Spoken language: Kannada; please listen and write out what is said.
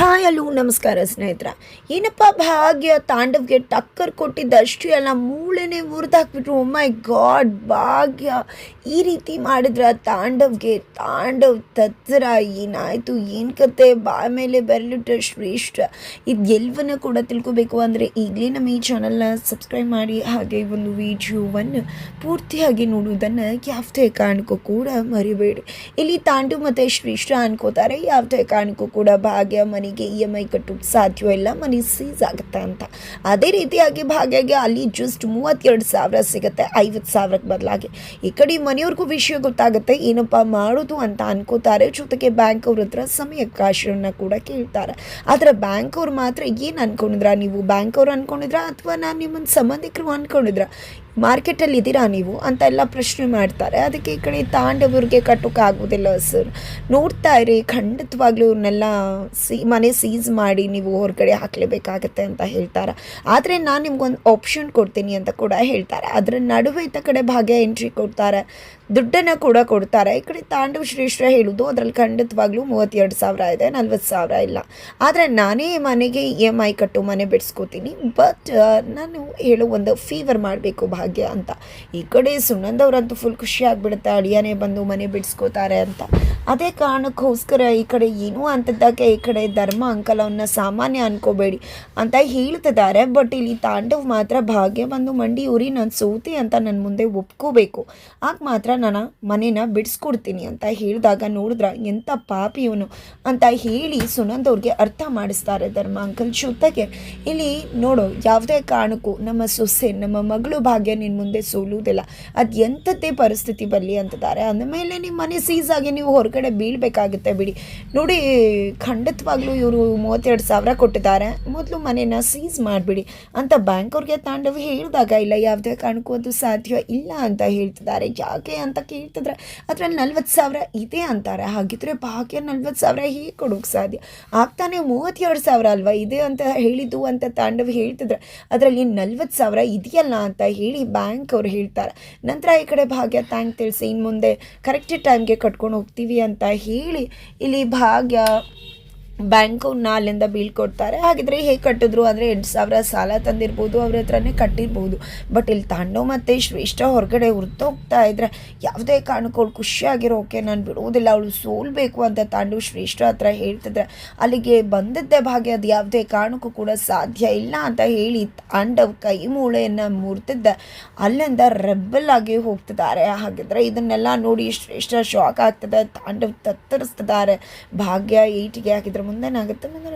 ಹಾಯ್ ಹಲೋ ನಮಸ್ಕಾರ ಸ್ನೇಹಿತರ. ಏನಪ್ಪ, ಭಾಗ್ಯ, ತಾಂಡವ್ಗೆ ಟಕ್ಕರ್ ಕೊಟ್ಟಿದ್ದಷ್ಟು ಎಲ್ಲ ಮೂಳೆನೇ ಮುರಿದಾಕ್ಬಿಟ್ರು ಮೈ ಗಾಡ್ ಭಾಗ್ಯ. ಈ ರೀತಿ ಮಾಡಿದ್ರ ತಾಂಡವ್ಗೆ, ತಾಂಡವ್ ತತ್ತರ ಏನಾಯಿತು, ಏನು ಕತೆ? ಬಾ ಮೇಲೆ ಬರಲಿಟ್ಟ ಶ್ರೇಷ್ಠ. ಇದು ಕೂಡ ತಿಳ್ಕೊಬೇಕು ಅಂದರೆ ಈಗಲೇ ನಮ್ಮ ಈ ಚಾನಲ್ನ ಸಬ್ಸ್ಕ್ರೈಬ್ ಮಾಡಿ, ಹಾಗೆ ಒಂದು ವಿಡಿಯೋವನ್ನು ಪೂರ್ತಿಯಾಗಿ ನೋಡುವುದನ್ನು ಯಾವುದೇ ಕಾರಣಕ್ಕೂ ಕೂಡ ಮರಿಬೇಡಿ. ಇಲ್ಲಿ ತಾಂಡವ್ ಮತ್ತು ಶ್ರೇಷ್ಠ ಅನ್ಕೋತಾರೆ, ಯಾವುದೇ ಕಾರಣಕ್ಕೂ ಕೂಡ ಭಾಗ್ಯ ಮನೆಗೆ ಇ ಎಂ ಐ ಕಟ್ಟೋಕ್ಕೆ ಸಾಧ್ಯವಿಲ್ಲ ಮನೆ ಸೀಸ್ ಆಗುತ್ತೆ ಅಂತ. ಅದೇ ರೀತಿಯಾಗಿ ಭಾಗ್ಯಗೆ ಅಲ್ಲಿ ಜಸ್ಟ್ ಮೂವತ್ತೆರಡು ಸಾವಿರ ಸಿಗುತ್ತೆ, ಐವತ್ತು ಸಾವಿರಕ್ಕೆ ಬದಲಾಗಿ. ಈ ಕಡೆ ಮನೆಯವ್ರಿಗೂ ವಿಷಯ ಗೊತ್ತಾಗುತ್ತೆ, ಏನಪ್ಪ ಮಾಡೋದು ಅಂತ ಅನ್ಕೋತಾರೆ. ಜೊತೆಗೆ ಬ್ಯಾಂಕ್ ಅವ್ರ ಹತ್ರ ಸಮಯಕ್ಕಾಶವನ್ನು ಕೂಡ ಕೇಳ್ತಾರೆ. ಆದರೆ ಬ್ಯಾಂಕ್ ಅವ್ರು ಮಾತ್ರ ಏನು ಅನ್ಕೊಂಡಿದ್ರ? ನೀವು ಬ್ಯಾಂಕ್ ಅವ್ರು ಅನ್ಕೊಂಡಿದ್ರ ಅಥವಾ ನಾನು ನಿಮ್ಮನ್ನು ಸಂಬಂಧಿಕರು ಅನ್ಕೊಂಡಿದ್ರ? ಮಾರ್ಕೆಟಲ್ಲಿ ಇದ್ದೀರಾ ನೀವು ಅಂತ ಎಲ್ಲ ಪ್ರಶ್ನೆ ಮಾಡ್ತಾರೆ. ಅದಕ್ಕೆ ಈ ಕಡೆ ತಾಂಡವ್ರಿಗೆ ಕಟ್ಟೋಕ್ಕಾಗೋದಿಲ್ಲ ಸರ್. ನೋಡ್ತಾ ಇರಿ, ಖಂಡಿತವಾಗ್ಲೂ ಇವ್ರನ್ನೆಲ್ಲ ಸಿ ಮನೆ ಸೀಸ್ ಮಾಡಿ ನೀವು ಹೊರಗಡೆ ಹಾಕಲೇಬೇಕಾಗತ್ತೆ ಅಂತ ಹೇಳ್ತಾರೆ. ಆದರೆ ನಾನು ನಿಮ್ಗೊಂದು ಆಪ್ಷನ್ ಕೊಡ್ತೀನಿ ಅಂತ ಕೂಡ ಹೇಳ್ತಾರೆ. ಅದರ ನಡುವೆ ಇತ್ತ ಕಡೆ ಭಾಗ್ಯ ಎಂಟ್ರಿ ಕೊಡ್ತಾರೆ. ದುಡ್ಡನ್ನು ಕೂಡ ಕೊಡ್ತಾರೆ. ಈ ಕಡೆ ತಾಂಡವ ಶ್ರೇಷ್ಠ ಹೇಳೋದು ಅದರಲ್ಲಿ ಖಂಡಿತವಾಗ್ಲೂ ಮೂವತ್ತೆರಡು ಸಾವಿರ ಇದೆ, ನಲ್ವತ್ತು ಸಾವಿರ ಇಲ್ಲ. ಆದರೆ ನಾನೇ ಮನೆಗೆ ಇ ಎಂ ಐ ಕಟ್ಟು ಮನೆ ಬಿಡಿಸ್ಕೋತೀನಿ ಬಟ್ ನಾನು ಹೇಳೋ ಒಂದು ಫೀವರ್ ಮಾಡಬೇಕು ಭಾಗ್ಯ ಅಂತ. ಈ ಕಡೆ ಸುನಂದವರಂತೂ ಫುಲ್ ಖುಷಿ ಆಗಿಬಿಡುತ್ತೆ ಅಡಿಯಾನೇ ಬಂದು ಮನೆ ಬಿಡಿಸ್ಕೋತಾರೆ ಅಂತ. ಅದೇ ಕಾರಣಕ್ಕೋಸ್ಕರ ಈ ಕಡೆ ಏನು ಅಂತದ್ದಕ್ಕೆ ಈ ಕಡೆ ಧರ್ಮ ಅಂಕಲ್ ಅವನ್ನ ಸಾಮಾನ್ಯ ಅನ್ಕೋಬೇಡಿ ಅಂತ ಹೇಳ್ತಿದ್ದಾರೆ. ಬಟ್ ಇಲ್ಲಿ ತಾಂಡವ್ ಮಾತ್ರ ಭಾಗ್ಯ ಬಂದು ಮಂಡಿ ಉರಿ ನಾನು ಸೋತಿ ಅಂತ ನನ್ನ ಮುಂದೆ ಒಪ್ಕೋಬೇಕು. ಆಗ ಮಾತ್ರ ನಾನು ಮನೇನ ಬಿಡಿಸ್ಕೊಡ್ತೀನಿ ಅಂತ ಹೇಳಿದಾಗ ನೋಡಿದ್ರ ಎಂಥ ಪಾಪಿ ಇವನು ಅಂತ ಹೇಳಿ ಸುನಂದ್ ಅವ್ರಿಗೆ ಅರ್ಥ ಮಾಡಿಸ್ತಾರೆ ಧರ್ಮ ಅಂಕಲ್ ಜೊತೆಗೆ. ಇಲ್ಲಿ ನೋಡು, ಯಾವುದೇ ಕಾರಣಕ್ಕೂ ನಮ್ಮ ಸೊಸೆ, ನಮ್ಮ ಮಗಳು ಭಾಗ್ಯ ನಿನ್ನ ಮುಂದೆ ಸೋಲುವುದಿಲ್ಲ. ಅದು ಎಂಥದ್ದೇ ಪರಿಸ್ಥಿತಿ ಬರಲಿ ಅಂತಿದ್ದಾರೆ ಅಂದಮೇಲೆ ನಿಮ್ಮ ಮನೆ ಸೀಸಾಗಿ ನೀವು ಹೊರಗಡೆ ಬೀಳಬೇಕಾಗುತ್ತೆ ಬಿಡಿ. ನೋಡಿ, ಖಂಡಿತವಾಗ್ಲೂ ಇವರು ಮೂವತ್ತೆರಡು ಸಾವಿರ ಕೊಟ್ಟಿದ್ದಾರೆ. ಮೊದಲು ಮನೇನ ಸೀಸ್ ಮಾಡಿಬಿಡಿ ಅಂತ ಬ್ಯಾಂಕ್ ಅವ್ರಿಗೆ ತಾಂಡವ್ ಹೇಳಿದಾಗ, ಇಲ್ಲ, ಯಾವುದೇ ಕಾರಣಕ್ಕೂ ಅದು ಸಾಧ್ಯ ಇಲ್ಲ ಅಂತ ಹೇಳ್ತಿದ್ದಾರೆ. ಯಾಕೆ ಅಂತ ಕೇಳ್ತಿದ್ರೆ ಅದ್ರಲ್ಲಿ ನಲ್ವತ್ತು ಸಾವಿರ ಇದೆ ಅಂತಾರೆ. ಹಾಗಿದ್ರೆ ಭಾಗ್ಯ ನಲ್ವತ್ತು ಸಾವಿರ ಹೀಗೆ ಕೊಡೋಕೆ ಸಾಧ್ಯ? ಆಗ್ತಾನೆ ಮೂವತ್ತೆರಡು ಸಾವಿರ ಅಲ್ವಾ? ಇದೆ ಅಂತ ಹೇಳಿದ್ದು ಅಂತ ತಾಂಡವ್ ಹೇಳ್ತಿದ್ರೆ, ಅದರಲ್ಲಿ ನಲ್ವತ್ತು ಸಾವಿರ ಇದೆಯಲ್ಲ ಅಂತ ಹೇಳಿ ಬ್ಯಾಂಕ್ ಅವ್ರು ಹೇಳ್ತಾರೆ. ನಂತರ ಈ ಕಡೆ ಭಾಗ್ಯ ಥ್ಯಾಂಕ್ ತಿಳಿಸಿ ಇನ್ನು ಮುಂದೆ ಕರೆಕ್ಟ್ ಟೈಮ್ಗೆ ಕಟ್ಕೊಂಡು ಹೋಗ್ತೀವಿ ಅಂತ ಹೇಳಿ, ಇಲ್ಲಿ ಭಾಗ್ಯ ಬ್ಯಾಂಕವ್ನ ಅಲ್ಲಿಂದ ಬೀಳ್ಕೊಡ್ತಾರೆ ಹಾಗಿದ್ರೆ ಹೇಗೆ ಕಟ್ಟಿದ್ರು ಅಂದರೆ ಎಂಟು ಸಾವಿರ ಸಾಲ ತಂದಿರ್ಬೋದು, ಅವ್ರ ಹತ್ರನೇ ಕಟ್ಟಿರ್ಬೋದು. ಬಟ್ ಇಲ್ಲಿ ತಾಂಡವ್ ಮತ್ತು ಶ್ರೇಷ್ಠ ಹೊರಗಡೆ ಹೋಗ್ತಾ ಇದ್ರೆ ಯಾವುದೇ ಕಾರಣಕ್ಕೂ ಖುಷಿಯಾಗಿರೋಕೆ ನಾನು ಬಿಡುವುದಿಲ್ಲ ಅವಳು ಸೋಲ್ಬೇಕು ಅಂತ ತಾಂಡವ್ ಶ್ರೇಷ್ಠ ಹತ್ರ ಹೇಳ್ತಿದ್ರೆ ಅಲ್ಲಿಗೆ ಬಂದದ್ದೇ ಭಾಗ್ಯ. ಅದು ಯಾವುದೇ ಕಾರಣಕ್ಕೂ ಕೂಡ ಸಾಧ್ಯ ಇಲ್ಲ ಅಂತ ಹೇಳಿ ತಾಂಡವ್ ಕೈ ಮೂಳೆಯನ್ನು ಮುರ್ತಿದ್ದ ಅಲ್ಲಿಂದ ರೆಬಲ್ ಆಗಿ ಹೋಗ್ತಿದ್ದಾರೆ. ಹಾಗಿದ್ರೆ ಇದನ್ನೆಲ್ಲ ನೋಡಿ ಶ್ರೇಷ್ಠ ಶಾಕ್ ಆಗ್ತದೆ. ತಾಂಡವ್ ತತ್ತರಿಸ್ತಿದ್ದಾರೆ. ಭಾಗ್ಯ ಏಟಿಗೆ ಹಾಕಿದ್ರೆ ಮುಂದೇನಾಗುತ್ತೆ ಮುಂದೆ